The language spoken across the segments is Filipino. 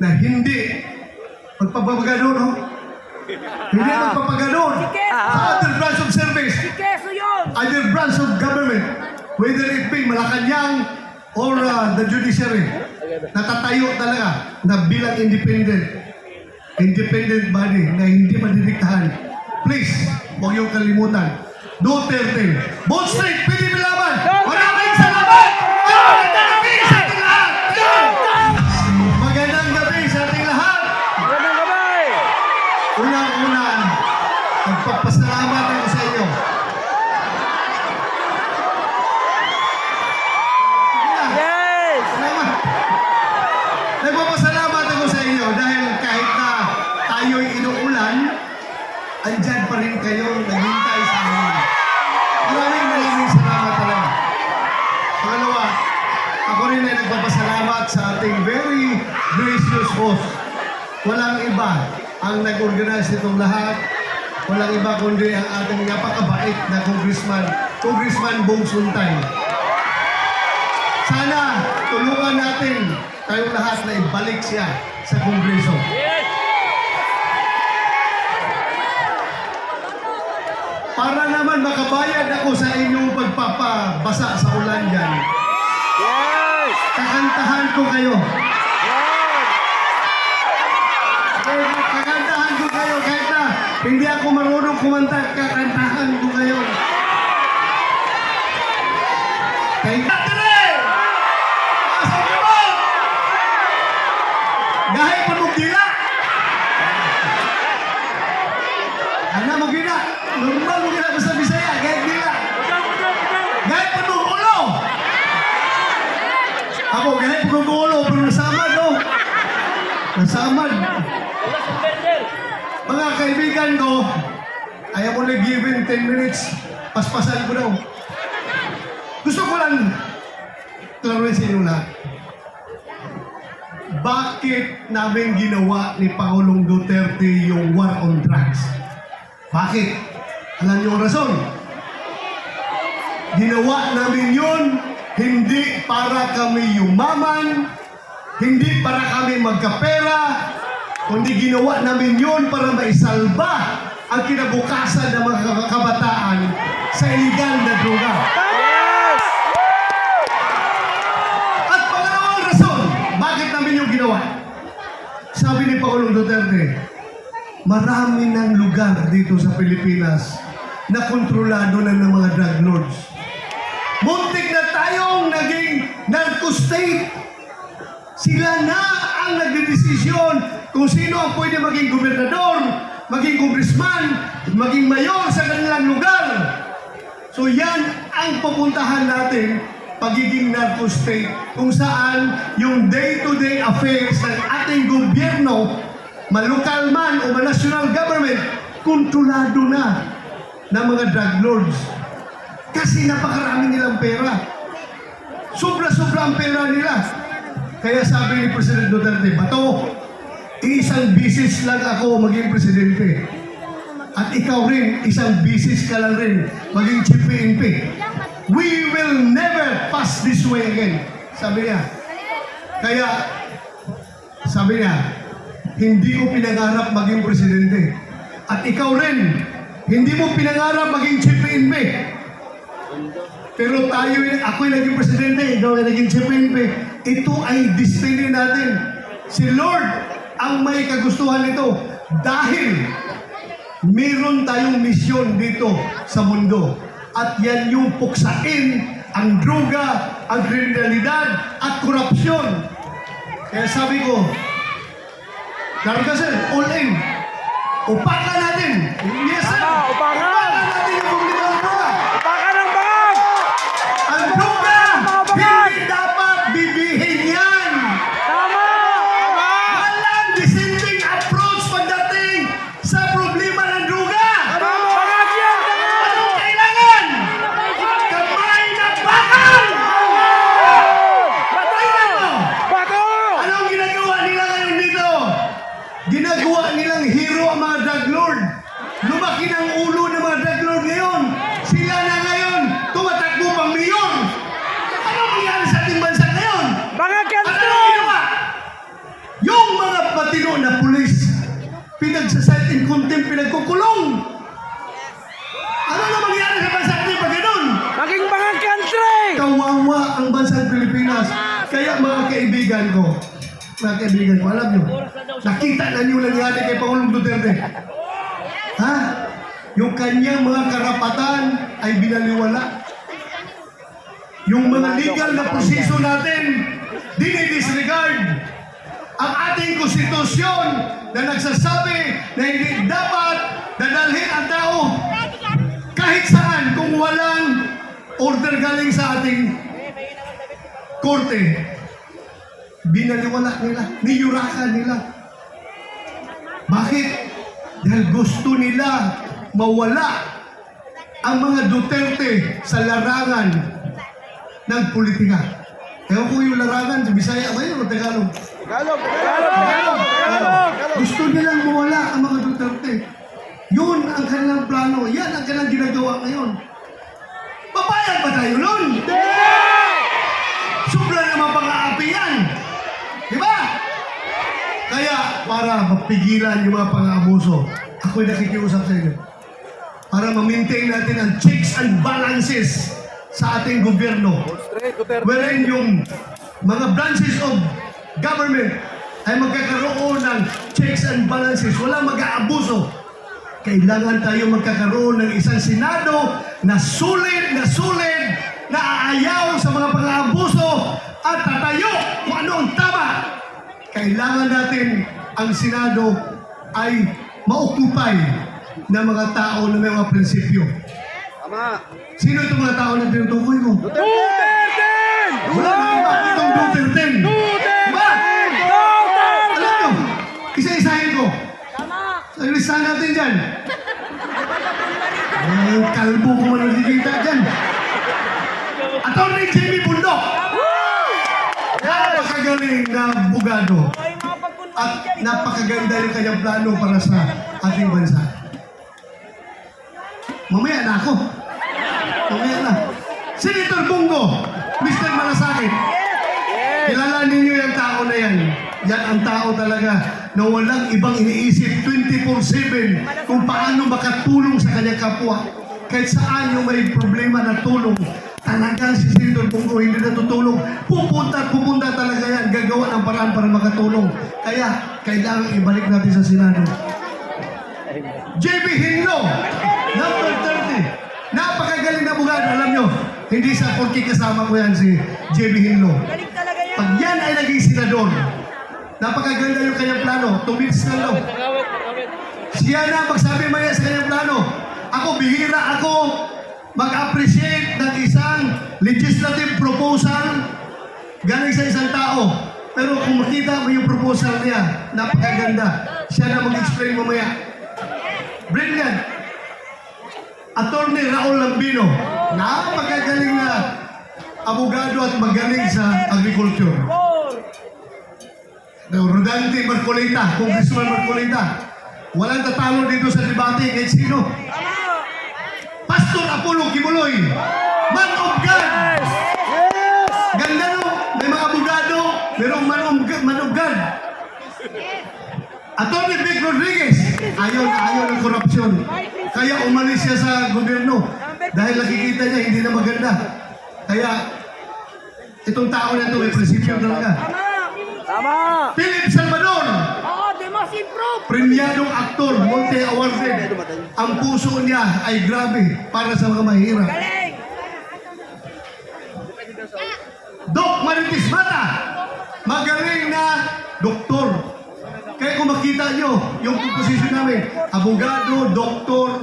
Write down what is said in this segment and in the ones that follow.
na hindi magpapagano, no? Hindi magpapagano sa other branch of service, other branch of government, whether it be Malacanang or uh, the judiciary, natatayo talaga na bilang independent, independent body na hindi madidiktahan. Please, huwag niyong kalimutan. Duterte, Bond Street, pwede bilaban! Ako rin ay nagpapasalamat sa ating very gracious host. Walang iba ang nag-organize nitong lahat. Walang iba kundi ang ating napakabait na congressman, Congressman Bong Suntay. Sana tulungan natin tayong lahat na ibalik siya sa Kongreso. Para naman makabayad ako sa inyong pagpapabasa sa ulan dyan! Kakantahan ko kayo. Eh, Kakantahan ko kayo kahit na hindi ako marunong kumanta, kakantahan ko kayo. Thank you. Nasamad. Mga kaibigan ko, ayaw mo na given 10 minutes, paspasan ko daw. Gusto ko lang klaruin sa inyo lahat. Bakit namin ginawa ni Pangulong Duterte yung war on drugs? Bakit? Alam niyo ang rason? Ginawa namin yun hindi para kami yumaman, hindi para kami magkapera, kundi ginawa namin yun para maisalba ang kinabukasan ng mga kabataan sa iligal na droga. Yes! At pangalawang rason, bakit namin yung ginawa? Sabi ni Pangulong Duterte, marami ng lugar dito sa Pilipinas na kontrolado na ng mga drug lords. Muntik na tayong naging narco-state. Sila na ang nagdedesisyon kung sino ang pwede maging gobernador, maging congressman, maging mayor sa kanilang lugar. So yan ang pupuntahan natin, pagiging narco-state, kung saan yung day-to-day affairs ng ating gobyerno, malokal man o national government, kontrolado na ng mga drug lords. Kasi napakarami nilang pera. Sobra-sobra ang pera nila. Kaya sabi ni President Duterte, Bato, isang bisis lang ako maging presidente. At ikaw rin, isang bisis ka lang rin maging chief PNP. We will never pass this way again. Sabi niya. Kaya, sabi niya, hindi ko pinangarap maging presidente. At ikaw rin, hindi mo pinangarap maging chief PNP. Pero tayo, ako yung naging presidente, ikaw yung naging chief PNP. Ito ay destiny natin. Si Lord ang may kagustuhan nito. Dahil meron tayong misyon dito sa mundo. At yan yung puksain ang droga, ang kriminalidad, at korupsyon. Kaya sabi ko, Larga sir, all in. Upakan natin. Yes sir. Upakan. Upakan natin yung matino na pulis, pinagsasite in contempt, pinagkukulong. Ano na mangyari sa bansa natin pag ganun? Maging mga country! Kawawa ang bansang Pilipinas. Kaya mga kaibigan ko, mga kaibigan ko, alam nyo, nakita na niyo nangyari kay Pangulong Duterte. Ha? Yung kanyang mga karapatan ay binaliwala. Yung mga legal na proseso natin, dinidisregard. Ang ating konstitusyon na nagsasabi na hindi dapat dadalhin ang tao kahit saan kung walang order galing sa ating korte, binaliwala nila, niyurakan nila. Bakit? Dahil gusto nila mawala ang mga Duterte sa larangan ng politika. Ewan ko yung larangan, sa Bisaya ba yun o Tagalog? Tagalog! Tagalog! Tagalog! Gusto nilang mawala ang mga Duterte. Yun ang kanilang plano. Yan ang kanilang ginagawa ngayon. Papayag ba tayo nun? Sobra naman pang-aapi yan. Di ba? Kaya para mapigilan yung mga pang-aabuso, ako'y nakikiusap sa inyo. Para ma-maintain natin ang checks and balances sa ating gobyerno. Wherein yung mga branches of government ay magkakaroon ng checks and balances. Walang mag-aabuso. Kailangan tayo magkakaroon ng isang Senado na sulit, na sulit, na aayaw sa mga pang-aabuso at tatayo kung ano ang tama. Kailangan natin ang Senado ay maokupay ng mga tao na may mga prinsipyo. Tama! Sino itong mga tao na tinutukoy mo? Duterte! Wala natin dyan. Ang kalbo ko man nakikita dyan. Attorney Jimmy Bundok. Napakagaling na bugado. At napakaganda yung kanyang plano para sa ating bansa. Mamaya na ako. Mamaya na. Senator Bungo, Mr. Malasakit. Kilala ninyo yung tao na yan. Yan ang tao talaga na walang ibang iniisip 24-7 kung paano makatulong sa kanyang kapwa. Kahit saan yung may problema na tulong, talagang si Senator Bungo hindi natutulong. Pupunta at pupunta talaga yan. Gagawa ng paraan para makatulong. Kaya, kailangan ibalik natin sa Senado. JB Hinlo, number 30. Napakagaling na bugado, alam nyo. Hindi sa porki kasama ko yan si JB Hinlo. Pag yan ay naging senador, napakaganda yung kanyang plano. Two minutes lang. Siya na magsabi maya sa kanyang plano. Ako, bihira ako mag-appreciate ng isang legislative proposal galing sa isang tao. Pero kung makita mo yung proposal niya, napakaganda. Siya na mag-explain mamaya. Brilliant. Attorney Raul Lambino, napakagaling na abogado at magaling sa agriculture. Now, Rodante Marcolita, Congressman Marcolita. Walang tatalo dito sa debate kahit sino. Pastor Apollo Kimuloy, man of God. Ganda no, may mga abogado, merong man of God. Man of God. Attorney Vic Rodriguez, ayaw na ayaw ng korupsyon. Kaya umalis siya sa gobyerno dahil nakikita niya hindi na maganda. Kaya itong tao na ito may prinsipyo talaga. Tama. Philip Salvador, Oo, they must improve. Premiadong aktor, multi-awarded. Ang puso niya ay grabe para sa mga mahirap. Galing. Doc Maritis Mata, magaling na doktor. Kaya kung makita nyo, yung posisyon namin, abogado, doktor,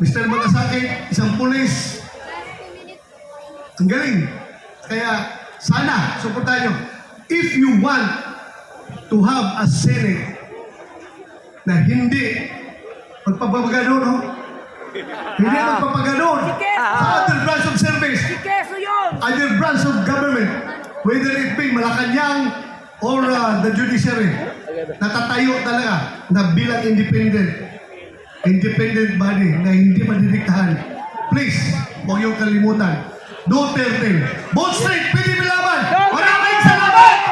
Mr. Magasakit, isang pulis. Ang galing. Kaya sana, suportahan nyo. If you want to have a Senate na hindi magpapagano, no? Hindi magpapagano sa other branch of service Keso yun. other branch of government, whether it be Malacanang or uh, the judiciary, natatayo talaga na bilang independent, independent body na hindi madidiktahan. Please, huwag yung kalimutan. Duterte, Bond Street, pwede bilaban! Amen.